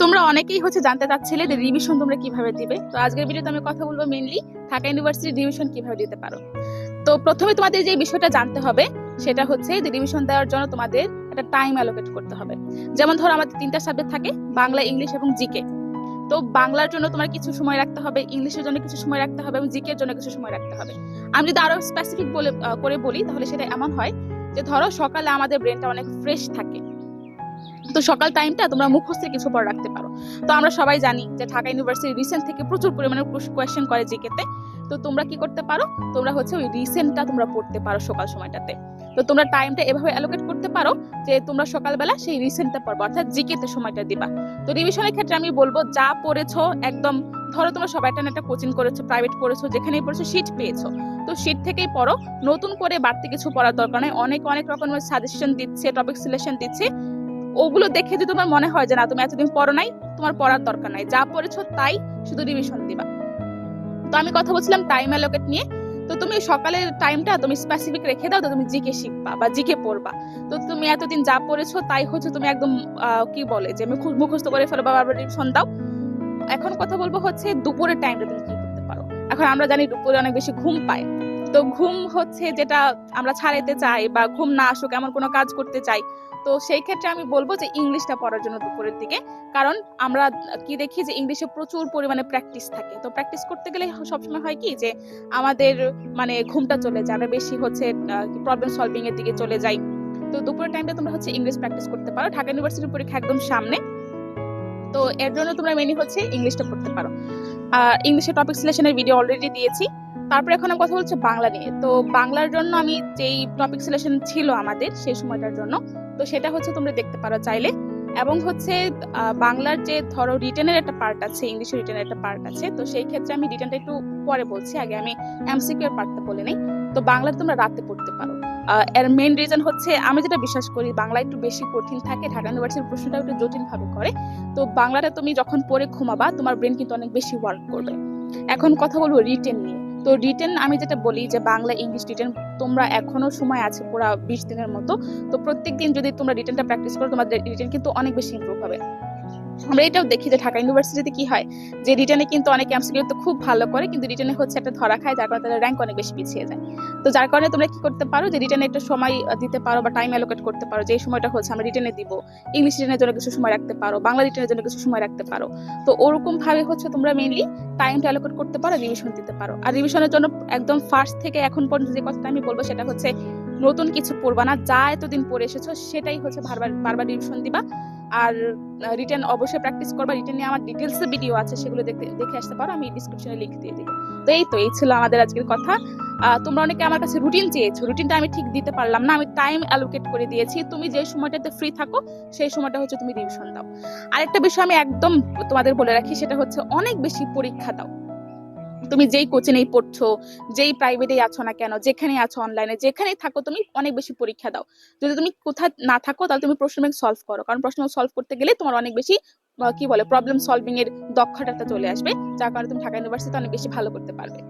তোমরা অনেকেই হচ্ছে জানতে চাচ্ছিলে যে রিভিশন তোমরা কীভাবে দিবে। তো আজকের ভিডিওতে আমি কথা বলব মেইনলি ঢাকা ইউনিভার্সিটি রিভিশন কীভাবে দিতে পারো। তো প্রথমে তোমাদের যে বিষয়টা জানতে হবে, সেটা হচ্ছে যে রিভিশন দেওয়ার জন্য তোমাদের একটা টাইম অ্যালোকেট করতে হবে। যেমন ধরো আমাদের তিনটা সাবজেক্ট থাকে, বাংলা, ইংলিশ এবং জিকে তো বাংলার জন্য তোমার কিছু সময় রাখতে হবে, ইংলিশের জন্য কিছু সময় রাখতে হবে এবং জিকের জন্য কিছু সময় রাখতে হবে। আমি যদি আরও স্পেসিফিক বলে করে বলি, তাহলে সেটা এমন হয় যে ধরো সকালে আমাদের ব্রেনটা অনেক ফ্রেশ থাকে। তো সকাল টাইমটা তোমরা মুখস্থের কিছু পর রাখতে পারো। তো আমরা সবাই জানি যে ঢাকা ইউনিভার্সিটি রিসেন্ট থেকে প্রচুর পরিমাণে কোয়েশ্চেন করে জিকেতে তো। তোমরা কি করতে পারো? তোমরা হচ্ছে ওই রিসেন্টটা তোমরা পড়তে পারো সকাল সময়টাতে। তো তোমরা টাইমটা এভাবে অ্যালোকেট করতে পারো যে তোমরা সকালবেলা সেই রিসেন্টটা পড়ব, অর্থাৎ জিকেতে সময়টা দিবা। তো রিভিশনের ক্ষেত্রে আমি বলব, যা পড়েছো, একদম ধরো তোমরা সবাই একটা একটা কোচিং করেছ প্রাইভেট পড়েছো, যেখানেই পড়েছো সিট পেয়েছ। তো সিট থেকেই পড়ো। নতুন করে বাড়তি কিছু পড়ার দরকার নেই। অনেক অনেক রকমের সাজেশন দিচ্ছে টপিক সিলেকশন দিচ্ছে। ওগুলো দেখে যদি তোমার মনে হয় যে না, তুমি এতদিন পড়ো নাই, তোমার পড়ার দরকার নাই। যা পড়েছো তাই শুধু রিভিশন দিবা। তো আমি কথা বলছিলাম টাইম অ্যালোকেট নিয়ে। তো তুমি সকালের টাইমটা তুমি স্পেসিফিক রেখে দাও, তো তুমি জিকে শিখবা বা জিকে পড়বা। তো তুমি এতদিন যা পড়েছো তাই হচ্ছে তুমি একদম কি বলে যে মুখ- মুখস্থ করে ফেলো বা বারবার রিভিশন দাও। এখন কথা বলব হচ্ছে দুপুরের টাইমটা তুমি কি করতে পারো? এখন আমরা জানি দুপুরে অনেক বেশি ঘুম পায়। তো ঘুম হচ্ছে যেটা আমরা ছাড়াইতে চাই বা ঘুম না আসুক এমন কোনো কাজ করতে চাই। তো সেই ক্ষেত্রে আমি বলব যে ইংলিশটা পড়ার জন্য দুপুরের দিকে। কারণ আমরা কি দেখি যে ইংলিশে প্রচুর পরিমাণে প্র্যাকটিস থাকে। তো প্র্যাকটিস করতে গেলে সবসময় হয় কি যে আমাদের মানে ঘুমটা চলে যায়। আমরা বেশি হচ্ছে প্রবলেম সলভিং এর দিকে চলে যাই। তো দুপুরের টাইমটা তোমরা হচ্ছে ইংলিশ প্র্যাকটিস করতে পারো। ঢাকা ইউনিভার্সিটির পরীক্ষা একদম সামনে। তো এর জন্য তোমরা মেনলি হচ্ছে ইংলিশটা পড়তে পারো। আর ইংলিশের টপিক সিলেকশনের ভিডিও অলরেডি দিয়েছি। তারপরে এখন আমি কথা বলছি বাংলা নিয়ে। তো বাংলার জন্য আমি যেই টপিক সিলেকশন ছিল আমাদের সেই সময়টার জন্য, তো সেটা হচ্ছে তোমরা দেখতে পারো চাইলে। এবং হচ্ছে বাংলার যে ধরো রিটেনের একটা পার্ট আছে ইংলিশের রিটেনের একটা পার্ট আছে, তো সেই ক্ষেত্রে আমি রিটেনটা একটু পরে বলছি। আগে আমি এমসিকিউ এর পার্টটা বলে নেই। তো বাংলা তোমরা রাতে পড়তে পারো। এর মেইন রিজন হচ্ছে, আমি যেটা বিশ্বাস করি, বাংলা একটু বেশি কঠিন থাকে, ঢাকা ইউনিভার্সিটির প্রশ্নটা একটু জটিল ভাবে করে। তো বাংলাটা তুমি যখন পড়ে ঘুমাবা, তোমার ব্রেন কিন্তু অনেক বেশি ওয়ার্ক করবে। এখন কথা বলব রিটেন নিয়ে। তো রিটেন আমি যেটা বলি যে বাংলা ইংলিশ রিটেন তোমরা এখনও সময় আছে পুরো বিশ দিনের মতো। তো প্রত্যেক দিন যদি তোমরা রিটেনটা প্র্যাকটিস করো, তোমাদের রিটেন কিন্তু অনেক বেশি ইম্প্রুভ হবে। আমরা এটাও দেখি যে ঢাকা ইউনিভার্সিটিতে কি হয়? যে রিটেনে কিন্তু অনেক এমসিকিউ তো খুব ভালো করে, কিন্তু রিটেনে হচ্ছে একটা ধরা খায়, যার কারণে তাদের র্যাঙ্ক অনেক বেশি পিছিয়ে যায়। তো যার কারণে তোমরা কি করতে পারো যে রিটেনে একটা সময় দিতে পারো বা টাইম অ্যালোকেট করতে পারো, যে সময়টা হচ্ছে আমরা রিটেনে দিব। ইংলিশ রিটেনের জন্য কিছু সময় রাখতে পারো, বাংলা রিটার্নের জন্য কিছু সময় রাখতে পারো। তো ওরকম ভাবে হচ্ছে তোমরা মেইনলি টাইমটা অ্যালোকেট করতে পারো রিভিশন দিতে পারো। আর রিভিশনের জন্য একদম ফার্স্ট থেকে এখন পর্যন্ত যে কথাটা আমি বলব সেটা হচ্ছে নতুন কিছু পড়বা না, যা এতদিন পড়ে এসেছ সেটাই হচ্ছে বারবার বারবার রিভিশন দিবা। আর রিটার্ন অবশ্যই প্র্যাকটিস করবা। রিটেন নিয়ে আমার ডিটেলস ভিডিও আছে, সেগুলো দেখতে, দেখে আসতে পারো। আমি ডিসক্রিপশনে লিঙ্ক দিয়ে দিব। তো এই তো, এই ছিল আমাদের আজকের কথা। তোমরা অনেকে আমার কাছে রুটিন চেয়েছো। রুটিনটা আমি ঠিক দিতে পারলাম না। আমি টাইম অ্যালোকেট করে দিয়েছি। তুমি যে সময়টাতে ফ্রি থাকো, সেই সময়টা হচ্ছে তুমি রিভিশন দাও। আরেকটা বিষয় আমি একদম তোমাদের বলে রাখি, সেটা হচ্ছে অনেক বেশি পরীক্ষা দাও। তুমি যেই কোচিংয়েই পড়ছো, যেই প্রাইভেটেই আছো না কেন যেখানে আছো অনলাইনে যেখানেই থাকো, তুমি অনেক বেশি পরীক্ষা দাও। যদি তুমি কোথাও না থাকো, তাহলে তুমি প্রশ্ন ব্যাংক সলভ করো। কারণ প্রশ্ন সলভ করতে গেলে তোমার অনেক বেশি কি বলে প্রবলেম সলভিং এর দক্ষতাটা চলে আসবে। যার কারণে তুমি ঢাকা ইউনিভার্সিটিতে অনেক বেশি ভালো করতে পারবে।